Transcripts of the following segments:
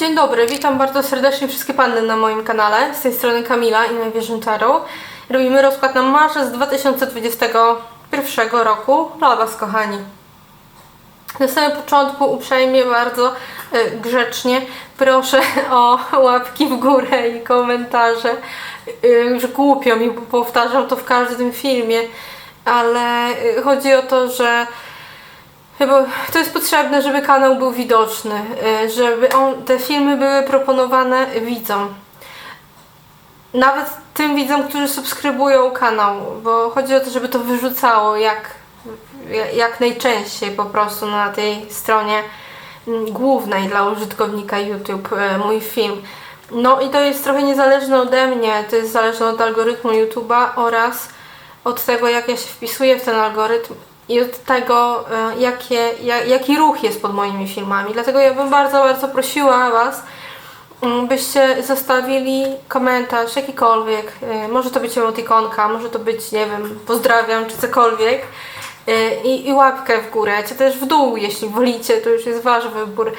Dzień dobry, witam bardzo serdecznie wszystkie panny na moim kanale. Z tej strony Kamila i Najwierzyn Tarot. Robimy rozkład na marzec 2021 roku dla Was, kochani. Na samym początku uprzejmie, bardzo e, grzecznie proszę o łapki w górę i komentarze. E, Już głupio mi, bo powtarzam to w każdym filmie, ale e, chodzi o to, że Chyba to jest potrzebne, żeby kanał był widoczny, e, żeby on, te filmy były proponowane widzom. Nawet tym widzom, którzy subskrybują kanał, bo chodzi o to, żeby to wyrzucało jak, jak najczęściej po prostu na tej stronie mm, głównej dla użytkownika YouTube e, mój film. No i to jest trochę niezależne ode mnie, to jest zależne od algorytmu YouTube'a oraz od tego, jak ja się wpisuję w ten algorytm i od tego, e, jakie, ja- jaki ruch jest pod moimi filmami. Dlatego ja bym bardzo, bardzo prosiła Was, mm, byście zostawili komentarz jakikolwiek. e, Może to być emotikonka, może to być, nie wiem, pozdrawiam czy cokolwiek. E, I, I łapkę w górę, czy też w dół, jeśli wolicie, to już jest Wasz wybór.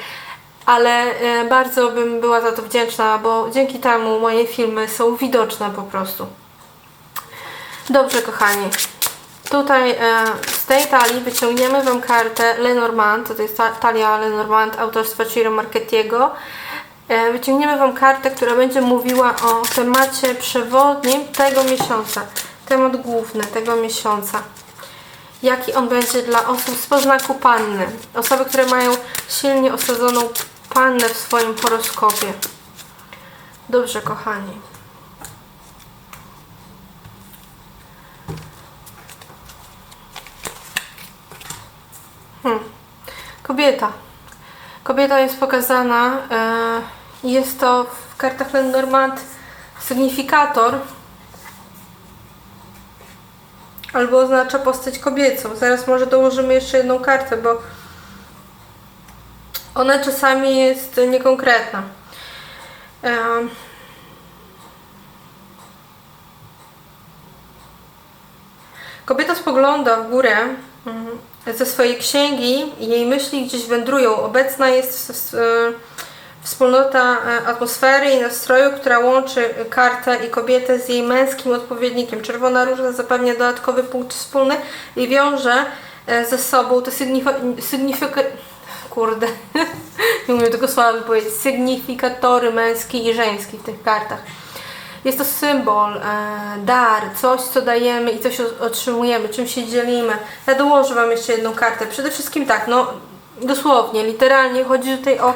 Ale bardzo bym była za to wdzięczna, bo dzięki temu moje filmy są widoczne po prostu. Dobrze, kochani. Tutaj tej talii wyciągniemy Wam kartę Lenormand, to jest ta, talia Lenormand autorstwa Ciro Marchettiego. E, wyciągniemy Wam kartę, która będzie mówiła o temacie przewodnim tego miesiąca. Temat główny tego miesiąca. Jaki on będzie dla osób z poznaku panny. Osoby, które mają silnie osadzoną pannę w swoim horoskopie. Dobrze, kochani. Kobieta. Kobieta jest pokazana. E, jest to w kartach Lenormand sygnifikator. Albo oznacza postać kobiecą. Zaraz może dołożymy jeszcze jedną kartę, bo ona czasami jest niekonkretna. E, Kobieta spogląda w górę mm, ze swojej księgi jej myśli gdzieś wędrują. Obecna jest wspólnota e, atmosfery i nastroju, która łączy kartę i kobietę z jej męskim odpowiednikiem. Czerwona róża zapewnia dodatkowy punkt wspólny i wiąże e, ze sobą te sygnifika kurde, nie umiem tego słowa wypowiedzieć, sygnifikatory męski i żeński w tych kartach. Jest to symbol, e, dar, coś co dajemy i coś otrzymujemy, czym się dzielimy. Ja dołożę Wam jeszcze jedną kartę. Przede wszystkim tak, no dosłownie, literalnie chodzi tutaj o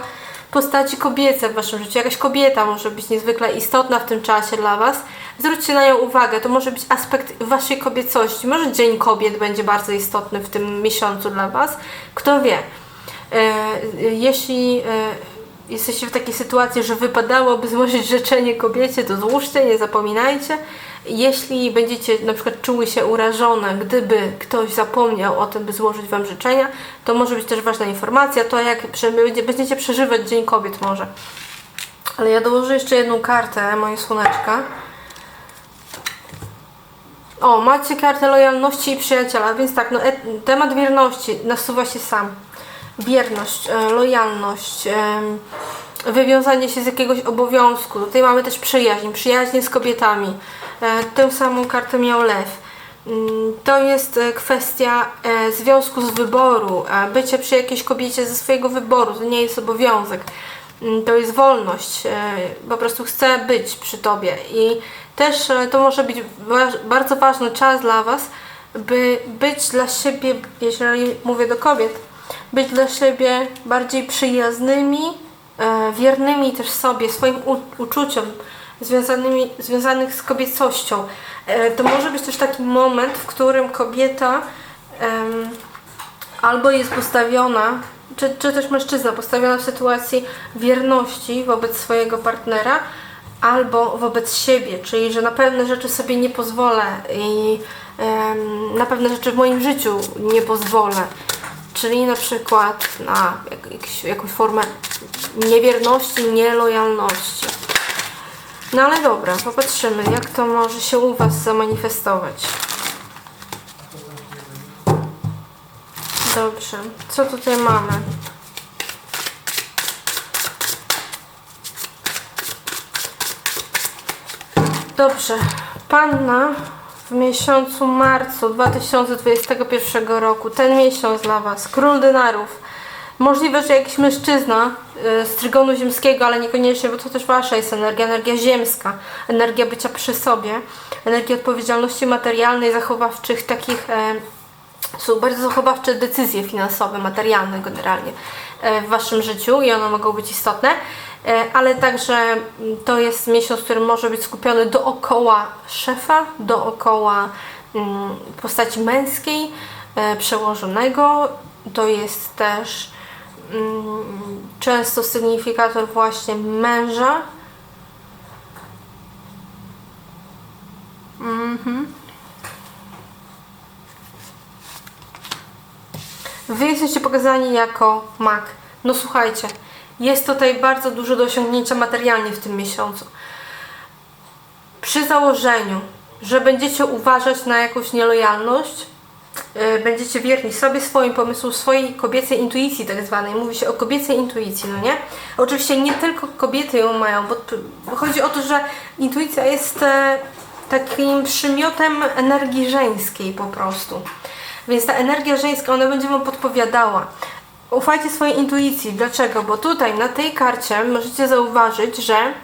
postaci kobiece w Waszym życiu. Jakaś kobieta może być niezwykle istotna w tym czasie dla Was. Zwróćcie na nią uwagę, to może być aspekt Waszej kobiecości. Może Dzień Kobiet będzie bardzo istotny w tym miesiącu dla Was. Kto wie. E, jeśli e, jesteście w takiej sytuacji, że wypadałoby złożyć życzenie kobiecie, to złóżcie, nie zapominajcie. Jeśli będziecie na przykład czuły się urażone, gdyby ktoś zapomniał o tym, by złożyć Wam życzenia, to może być też ważna informacja, to jak będziecie przeżywać Dzień Kobiet może. Ale ja dołożę jeszcze jedną kartę, moje słoneczka. O, macie kartę lojalności i przyjaciela, więc tak, no, et, temat wierności nasuwa się sam. Wierność, e, lojalność, em, wywiązanie się z jakiegoś obowiązku. Tutaj mamy też przyjaźń, przyjaźnie z kobietami. E, tę samą kartę miał lew. Mm, To jest e, kwestia e, związku z wyboru, e, bycie przy jakiejś kobiecie ze swojego wyboru, to nie jest obowiązek. Mm, To jest wolność, e, po prostu chcę być przy Tobie i też e, to może być bardzo ważny czas dla Was, by być dla siebie, jeżeli mówię do kobiet, być dla siebie bardziej przyjaznymi, e, wiernymi też sobie, swoim uczuciom związanymi, związanych z kobiecością. E, To może być też taki moment, w którym kobieta albo jest postawiona, czy, czy też mężczyzna postawiona w sytuacji wierności wobec swojego partnera, albo wobec siebie, czyli że na pewne rzeczy sobie nie pozwolę i na pewne rzeczy w moim życiu nie pozwolę czyli na przykład na jakąś, jakąś formę niewierności, nielojalności. No ale dobra, popatrzymy, jak to może się u Was zamanifestować. Dobrze, co tutaj mamy? Dobrze, panna w miesiącu marcu 2021 roku, ten miesiąc dla Was, król denarów. Możliwe, że jakiś mężczyzna y, z trygonu ziemskiego, ale niekoniecznie, bo to też Wasza jest energia, energia ziemska, energia bycia przy sobie, energia odpowiedzialności materialnej, zachowawczych, takich e, są bardzo zachowawcze decyzje finansowe, materialne generalnie e, w Waszym życiu i one mogą być istotne, ale także mm, to jest miesiąc, który może być skupiony dookoła szefa, dookoła mm, postaci męskiej, e, przełożonego. To jest też mm, często sygnifikator właśnie męża. Wy jesteście pokazani jako mag. No słuchajcie, jest tutaj bardzo dużo do osiągnięcia materialnie w tym miesiącu. Przy założeniu, że będziecie uważać na jakąś nielojalność, yy, będziecie wierni sobie, swoim pomysłom, swojej kobiecej intuicji tak zwanej. Mówi się o kobiecej intuicji, no nie? Oczywiście nie tylko kobiety ją mają, bo chodzi o to, że intuicja jest e, takim przymiotem energii żeńskiej po prostu. Więc ta energia żeńska, ona będzie Wam podpowiadała. Ufajcie swojej intuicji. Dlaczego? Bo tutaj na tej karcie możecie zauważyć, że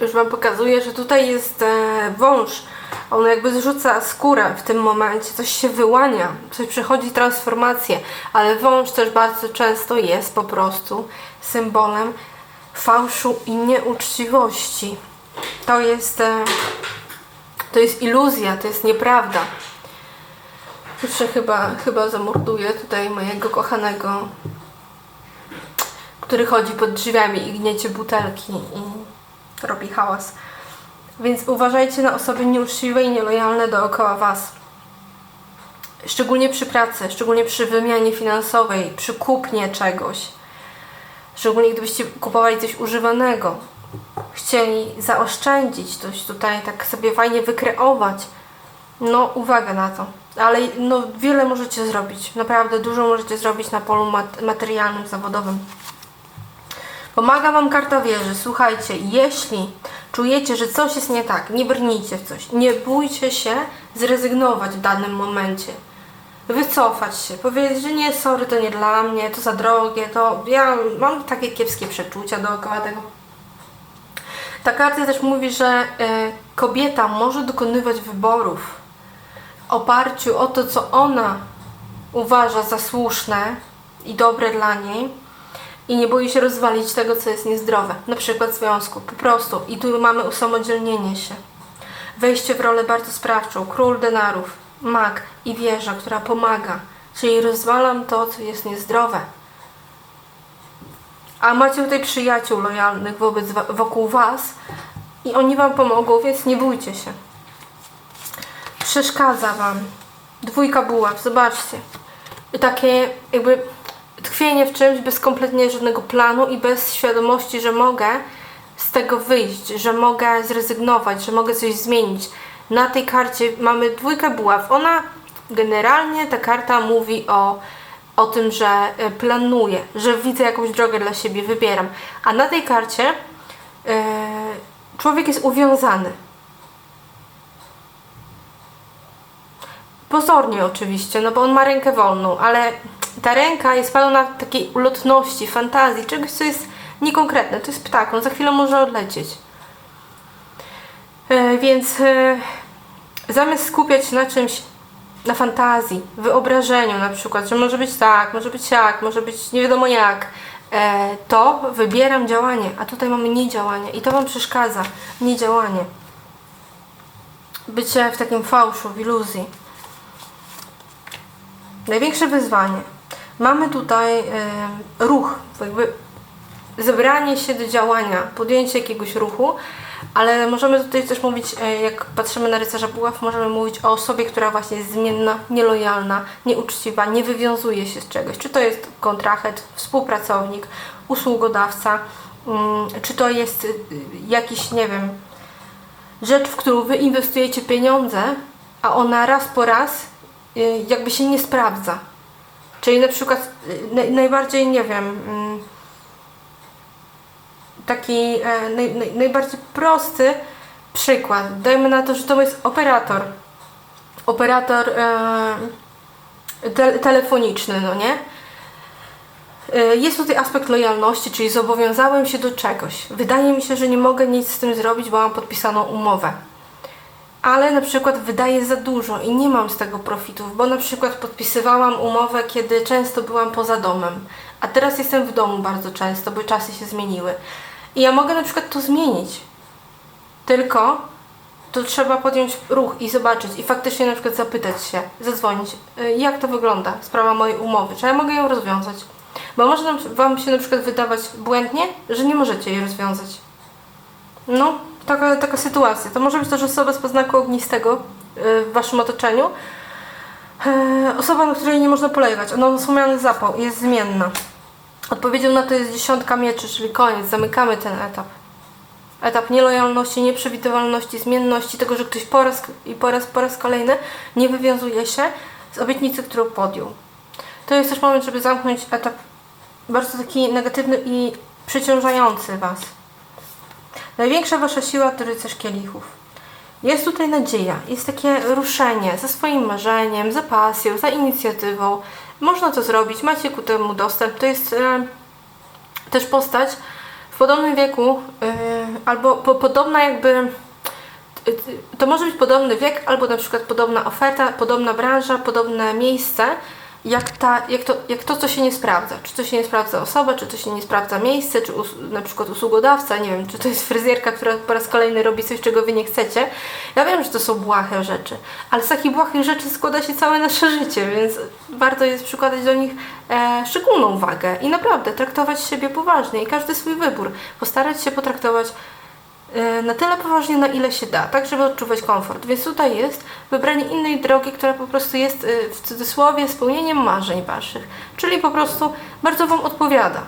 już Wam pokazuję, że tutaj jest e, wąż. On jakby zrzuca skórę w tym momencie, coś się wyłania, coś przechodzi transformację, ale wąż też bardzo często jest po prostu symbolem fałszu i nieuczciwości. To jest, e, to jest iluzja, to jest nieprawda. Jeszcze chyba, chyba zamorduję tutaj mojego kochanego, który chodzi pod drzwiami i gniecie butelki i robi hałas. Więc uważajcie na osoby nieuczciwe i nielojalne dookoła Was. Szczególnie przy pracy, szczególnie przy wymianie finansowej, przy kupnie czegoś. Szczególnie gdybyście kupowali coś używanego. Chcieli zaoszczędzić, coś tutaj tak sobie fajnie wykreować. No, uwaga na to. Ale no, wiele możecie zrobić. Naprawdę dużo możecie zrobić na polu mat- materialnym, zawodowym. Pomaga Wam karta wieży. Słuchajcie, jeśli czujecie, że coś jest nie tak, nie brnijcie w coś. Nie bójcie się zrezygnować w danym momencie. Wycofać się, powiedzieć, że nie, sorry, to nie dla mnie, to za drogie, to ja mam takie kiepskie przeczucia dookoła tego. Ta karta też mówi, że e, kobieta może dokonywać wyborów oparciu o to, co ona uważa za słuszne i dobre dla niej i nie boi się rozwalić tego, co jest niezdrowe, na przykład związku, po prostu. I tu mamy usamodzielnienie się. Wejście w rolę bardzo sprawczą, król denarów, mag i wieża, która pomaga, czyli rozwalam to, co jest niezdrowe. A macie tutaj przyjaciół lojalnych wobec, wokół Was i oni Wam pomogą, więc nie bójcie się. Przeszkadza Wam. Dwójka buław, zobaczcie. I takie jakby tkwienie w czymś bez kompletnie żadnego planu i bez świadomości, że mogę z tego wyjść, że mogę zrezygnować, że mogę coś zmienić. Na tej karcie mamy dwójkę buław. Ona generalnie ta karta mówi o, o tym, że e, planuję, że widzę jakąś drogę dla siebie, wybieram. A na tej karcie e, człowiek jest uwiązany. Pozornie oczywiście, no bo on ma rękę wolną, ale ta ręka jest pełna takiej ulotności, fantazji, czegoś, co jest niekonkretne. To jest ptak, on za chwilę może odlecieć. E, więc e, zamiast skupiać się na czymś, na fantazji, wyobrażeniu na przykład, że może być tak, może być jak, może być nie wiadomo jak, e, to wybieram działanie, a tutaj mamy niedziałanie i to Wam przeszkadza, niedziałanie. Bycie w takim fałszu, w iluzji. Największe wyzwanie. Mamy tutaj e, ruch, jakby zebranie się do działania, podjęcie jakiegoś ruchu, ale możemy tutaj też mówić, e, jak patrzymy na rycerza buław, możemy mówić o osobie, która właśnie jest zmienna, nielojalna, nieuczciwa, nie wywiązuje się z czegoś. Czy to jest kontrahent, współpracownik, usługodawca, mm, czy to jest y, jakiś, nie wiem, rzecz, w którą wy inwestujecie pieniądze, a ona raz po raz jakby się nie sprawdza. Czyli na przykład y, naj, najbardziej, nie wiem, mm, taki e, naj, naj, najbardziej prosty przykład. Dajmy na to, że to jest operator. Operator e, te, telefoniczny, no nie? E, Jest tutaj aspekt lojalności, czyli zobowiązałem się do czegoś. Wydaje mi się, że nie mogę nic z tym zrobić, bo mam podpisaną umowę. Ale na przykład wydaję za dużo i nie mam z tego profitów, bo na przykład podpisywałam umowę, kiedy często byłam poza domem, a teraz jestem w domu bardzo często, bo czasy się zmieniły. I ja mogę na przykład to zmienić. Tylko to trzeba podjąć ruch i zobaczyć i faktycznie na przykład zapytać się, zadzwonić, y, jak to wygląda, sprawa mojej umowy, czy ja mogę ją rozwiązać. Bo może Wam się na przykład wydawać błędnie, że nie możecie jej rozwiązać. No, taka, taka sytuacja. To może być też osoba z poznaku ognistego y, w Waszym otoczeniu. E, Osoba, na której nie można polegać. Ona ma wspomniany zapał i jest zmienna. Odpowiedzią na to jest dziesiątka mieczy, czyli koniec. Zamykamy ten etap. Etap nielojalności, nieprzewidywalności, zmienności, tego, że ktoś po raz i po raz, po raz kolejny nie wywiązuje się z obietnicy, którą podjął. To jest też moment, żeby zamknąć etap bardzo taki negatywny i przeciążający Was. Największa Wasza siła to rycerz kielichów. Jest tutaj nadzieja, jest takie ruszenie ze swoim marzeniem, za pasją, za inicjatywą. Można to zrobić, macie ku temu dostęp. To jest e, też postać w podobnym wieku, e, albo po, podobna jakby. To może być podobny wiek, albo na przykład podobna oferta, podobna branża, podobne miejsce, jak, ta, jak, to, jak to, co się nie sprawdza. Czy to się nie sprawdza osoba, czy to się nie sprawdza miejsce, czy us, na przykład usługodawca, nie wiem, czy to jest fryzjerka, która po raz kolejny robi coś, czego wy nie chcecie. Ja wiem, że to są błahe rzeczy, ale z takich błahych rzeczy składa się całe nasze życie, więc warto jest przykładać do nich e, szczególną uwagę i naprawdę traktować siebie poważnie i każdy swój wybór. Postarać się potraktować na tyle poważnie, na ile się da, tak żeby odczuwać komfort. Więc tutaj jest wybranie innej drogi, która po prostu jest e, w cudzysłowie spełnieniem marzeń Waszych, czyli po prostu bardzo Wam odpowiada.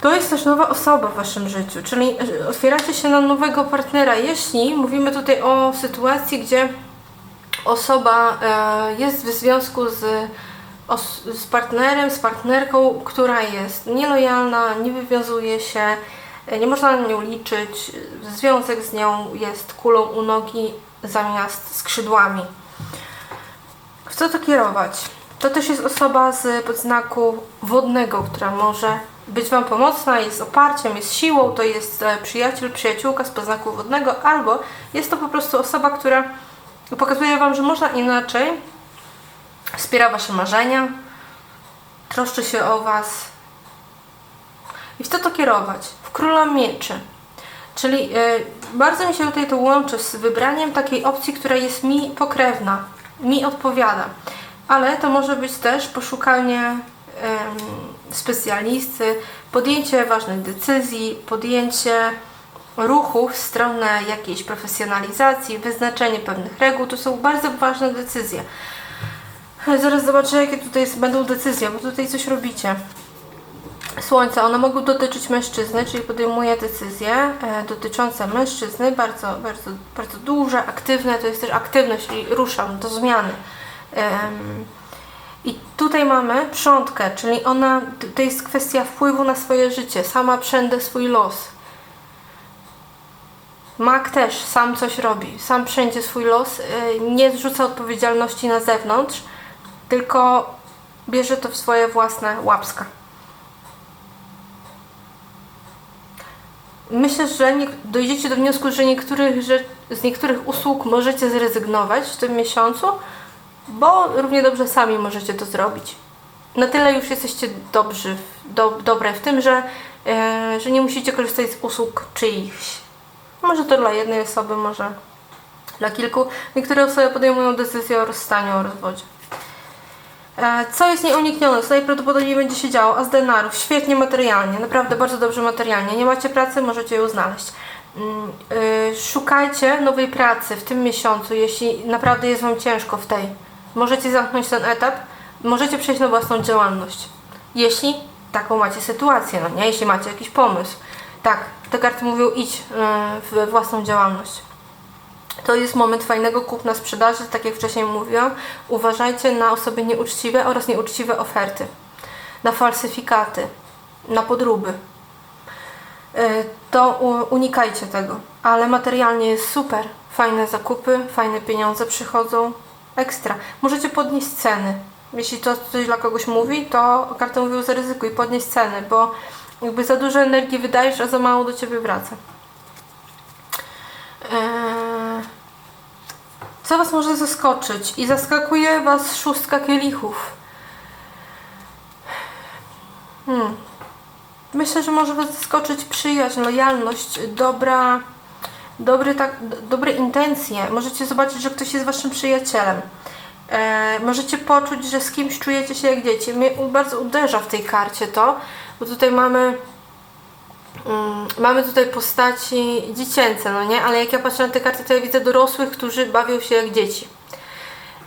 To jest też nowa osoba w Waszym życiu, czyli e, otwieracie się na nowego partnera, jeśli mówimy tutaj o sytuacji, gdzie osoba jest w związku z, z partnerem, z partnerką, która jest nielojalna, nie wywiązuje się, nie można na nią liczyć, związek z nią jest kulą u nogi zamiast skrzydłami. W co to kierować? To też jest osoba z podznaku wodnego, która może być Wam pomocna, jest oparciem, jest siłą, to jest e, przyjaciel, przyjaciółka z podznaku wodnego, albo jest to po prostu osoba, która pokazuje Wam, że można inaczej, wspiera Wasze marzenia, troszczy się o Was. I w co to kierować? W króla mieczy. Czyli e, bardzo mi się tutaj to łączy z wybraniem takiej opcji, która jest mi pokrewna, mi odpowiada. Ale to może być też poszukanie em, specjalisty, podjęcie ważnych decyzji, podjęcie ruchu w stronę jakiejś profesjonalizacji, wyznaczenie pewnych reguł. To są bardzo ważne decyzje. Zaraz zobaczę, jakie tutaj będą decyzje, bo tutaj coś robicie. Słońca, one mogą dotyczyć mężczyzny, czyli podejmuje decyzje e, dotyczące mężczyzny, bardzo, bardzo, bardzo duże, aktywne, to jest też aktywność, czyli ruszam do zmiany. I tutaj mamy przątkę, czyli ona, to jest kwestia wpływu na swoje życie, sama przędę swój los. Mak też sam coś robi, sam przędzie swój los, y, nie zrzuca odpowiedzialności na zewnątrz, tylko bierze to w swoje własne łapska. Myślę, że nie, dojdziecie do wniosku, że niektórych, z niektórych usług możecie zrezygnować w tym miesiącu, bo równie dobrze sami możecie to zrobić. Na tyle już jesteście dobrzy, do, dobre w tym, że, e, że nie musicie korzystać z usług czyichś. Może to dla jednej osoby, może dla kilku. Niektóre osoby podejmują decyzję o rozstaniu, o rozwodzie. E, Co jest nieuniknione, co najprawdopodobniej będzie się działo? A z denarów, świetnie materialnie, naprawdę bardzo dobrze materialnie. Nie macie pracy, możecie ją znaleźć. Mm, y, Szukajcie nowej pracy w tym miesiącu, jeśli naprawdę jest Wam ciężko w tej. Możecie zamknąć ten etap, możecie przejść na własną działalność. Jeśli taką macie sytuację, no nie? Jeśli macie jakiś pomysł. Tak, te karty mówią idź y, w własną działalność. To jest moment fajnego kupna sprzedaży, tak jak wcześniej mówiłam. Uważajcie na osoby nieuczciwe oraz nieuczciwe oferty, na falsyfikaty, na podróby. y, to unikajcie tego. Ale materialnie jest super. Fajne zakupy, fajne pieniądze przychodzą. Ekstra. Możecie podnieść ceny. Jeśli to coś dla kogoś mówi, to karta mówił zaryzykuj, podnieść ceny, bo jakby za dużo energii wydajesz, a za mało do ciebie wraca. Eee, co Was może zaskoczyć? I zaskakuje Was szóstka kielichów. Hmm. Myślę, że może Was zaskoczyć przyjaźń, lojalność, dobra, dobry, tak, dobre intencje. Możecie zobaczyć, że ktoś jest Waszym przyjacielem. E, możecie poczuć, że z kimś czujecie się jak dzieci. Mnie bardzo uderza w tej karcie to, bo tutaj mamy Mm, mamy tutaj postaci dziecięce, no nie? Ale jak ja patrzę na te karty, to ja widzę dorosłych, którzy bawią się jak dzieci.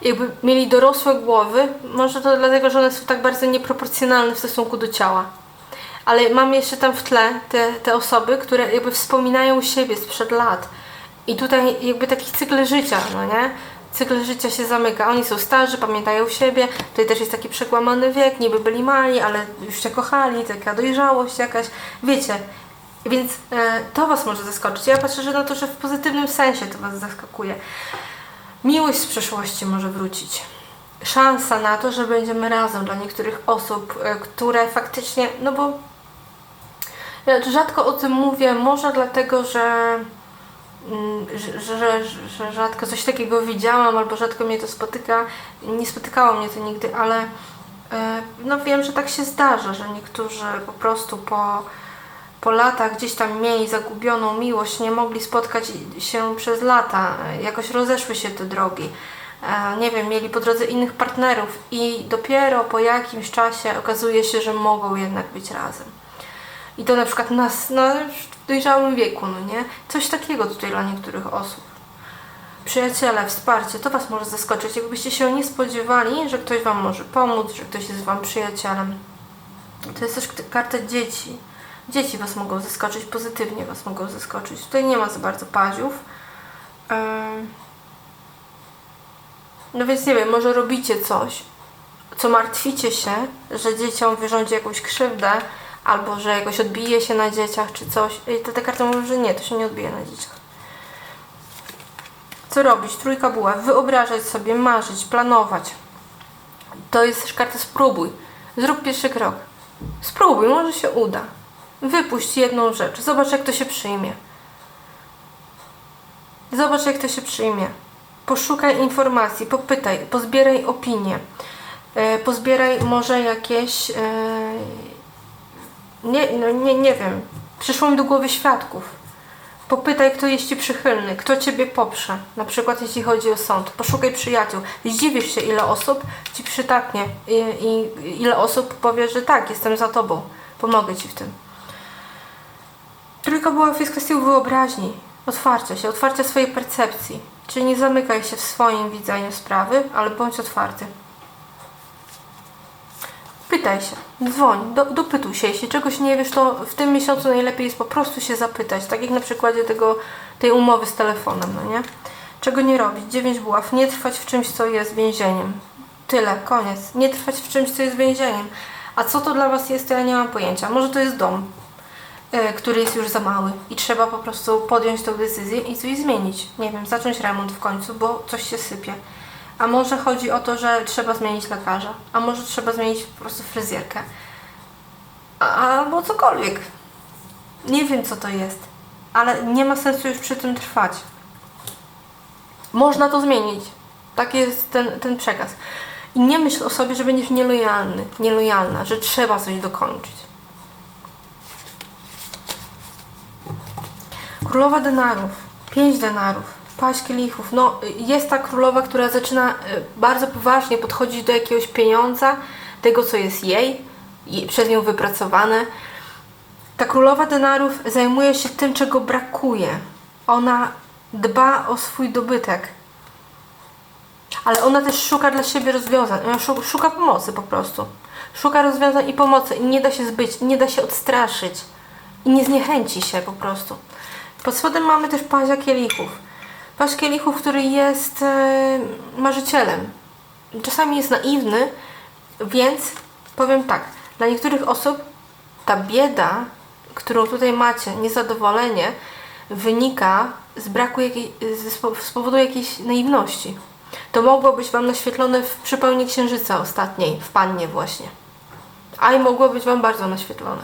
Jakby mieli dorosłe głowy, może to dlatego, że one są tak bardzo nieproporcjonalne w stosunku do ciała. Ale mamy jeszcze tam w tle te, te osoby, które jakby wspominają siebie sprzed lat. I tutaj jakby taki cykl życia, no nie? Cykl życia się zamyka. Oni są starzy, pamiętają siebie. Tutaj też jest taki przekłamany wiek, niby byli mali, ale już się kochali, taka dojrzałość jakaś. Wiecie, więc e, to Was może zaskoczyć. Ja patrzę że na to, że w pozytywnym sensie to Was zaskakuje. Miłość z przeszłości może wrócić. Szansa na to, że będziemy razem dla niektórych osób, e, które faktycznie, no bo ja rzadko o tym mówię, może dlatego, że, mm, że, że, że, że rzadko coś takiego widziałam, albo rzadko mnie to spotyka. Nie spotykało mnie to nigdy, ale e, no wiem, że tak się zdarza, że niektórzy po prostu po, po latach gdzieś tam mieli zagubioną miłość, nie mogli spotkać się przez lata, jakoś rozeszły się te drogi. E, Nie wiem, mieli po drodze innych partnerów i dopiero po jakimś czasie okazuje się, że mogą jednak być razem. I to na przykład na w dojrzałym wieku, no nie? Coś takiego tutaj dla niektórych osób. Przyjaciele, wsparcie, to Was może zaskoczyć. Jakbyście się nie spodziewali, że ktoś Wam może pomóc, że ktoś jest Wam przyjacielem. To jest też karta dzieci. Dzieci Was mogą zaskoczyć, pozytywnie Was mogą zaskoczyć. Tutaj nie ma za bardzo paziów. No więc nie wiem, może robicie coś, co martwicie się, że dzieciom wyrządzi jakąś krzywdę, albo że jakoś odbije się na dzieciach, czy coś. I to ta karta mówi, że nie, to się nie odbije na dzieciach. Co robić? Trójka buław. Wyobrażać sobie, marzyć, planować. To jest też karta spróbuj. Zrób pierwszy krok. Spróbuj, może się uda. Wypuść jedną rzecz. Zobacz, jak to się przyjmie. Zobacz, jak to się przyjmie. Poszukaj informacji, popytaj, pozbieraj opinie. E, pozbieraj może jakieś... E, nie, no, nie, nie wiem. Przyszło mi do głowy świadków. Popytaj, kto jest Ci przychylny, kto Ciebie poprze. Na przykład jeśli chodzi o sąd. Poszukaj przyjaciół. Zdziwisz się, ile osób Ci przytaknie i, i ile osób powie, że tak, jestem za Tobą. Pomogę Ci w tym. Trójka była jest kwestią wyobraźni, otwarcia się, otwarcia swojej percepcji. Czyli nie zamykaj się w swoim widzeniu sprawy, ale bądź otwarty. Pytaj się, dzwoń, do, dopytuj się. Jeśli czegoś nie wiesz, to w tym miesiącu najlepiej jest po prostu się zapytać. Tak jak na przykładzie tego, tej umowy z telefonem, no nie? Czego nie robić? Dziewięć buław. Nie trwać w czymś, co jest więzieniem. Tyle, koniec. Nie trwać w czymś, co jest więzieniem. A co to dla Was jest, to ja nie mam pojęcia. Może to jest dom, który jest już za mały i trzeba po prostu podjąć tą decyzję i coś zmienić. Nie wiem, zacząć remont w końcu, bo coś się sypie. A może chodzi o to, że trzeba zmienić lekarza, a może trzeba zmienić po prostu fryzjerkę. Albo cokolwiek. Nie wiem, co to jest, ale nie ma sensu już przy tym trwać. Można to zmienić. Tak jest ten, ten przekaz. I nie myśl o sobie, że będziesz nielojalny, nielojalna, że trzeba coś dokończyć. Królowa denarów, pięć denarów, paść kielichów. No, jest ta królowa, która zaczyna y, bardzo poważnie podchodzić do jakiegoś pieniądza, tego co jest jej, przez nią wypracowane. Ta królowa denarów zajmuje się tym, czego brakuje. Ona dba o swój dobytek. Ale ona też szuka dla siebie rozwiązań. Ona szu- szuka pomocy po prostu. Szuka rozwiązań i pomocy nie da się zbyć, nie da się odstraszyć. I nie zniechęci się po prostu. Pod spodem mamy też pazia kielichów. Paź kielichów, który jest e, marzycielem. Czasami jest naiwny, więc powiem tak. Dla niektórych osób ta bieda którą tutaj macie, niezadowolenie, wynika z braku jakiej, z, powodu jakiejś naiwności. To mogło być Wam naświetlone w przypełni księżyca ostatniej, w Pannie właśnie. A i mogło być Wam bardzo naświetlone.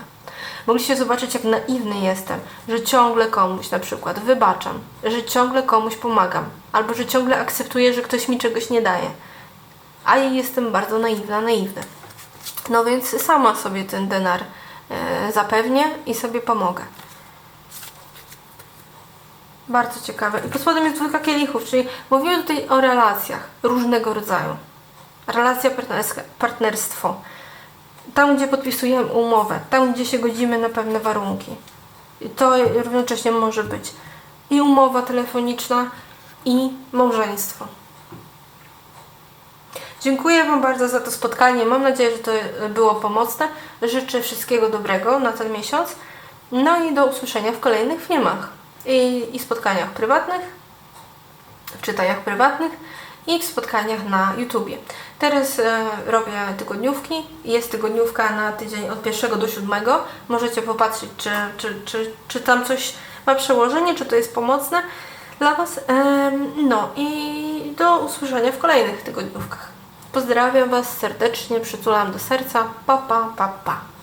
Mogliście zobaczyć, jak naiwny jestem, że ciągle komuś na przykład wybaczam, że ciągle komuś pomagam, albo że ciągle akceptuję, że ktoś mi czegoś nie daje. A ja jestem bardzo naiwna, naiwny. No więc sama sobie ten denar e, zapewnię i sobie pomogę. Bardzo ciekawe. I pod spodem jest dwójka kielichów, czyli mówimy tutaj o relacjach różnego rodzaju. Relacja partnerstwo. Tam, gdzie podpisujemy umowę, tam, gdzie się godzimy na pewne warunki. I to równocześnie może być i umowa telefoniczna, i małżeństwo. Dziękuję Wam bardzo za to spotkanie. Mam nadzieję, że to było pomocne. Życzę wszystkiego dobrego na ten miesiąc. No i do usłyszenia w kolejnych filmach i, i spotkaniach prywatnych, w czytaniach prywatnych i w spotkaniach na YouTubie. Teraz e, robię tygodniówki. Jest tygodniówka na tydzień od 1 do 7. Możecie popatrzeć, czy, czy, czy, czy tam coś ma przełożenie, czy to jest pomocne dla Was. Em, no i do usłyszenia w kolejnych tygodniówkach. Pozdrawiam Was serdecznie, przytulam do serca. Pa, pa, pa, pa.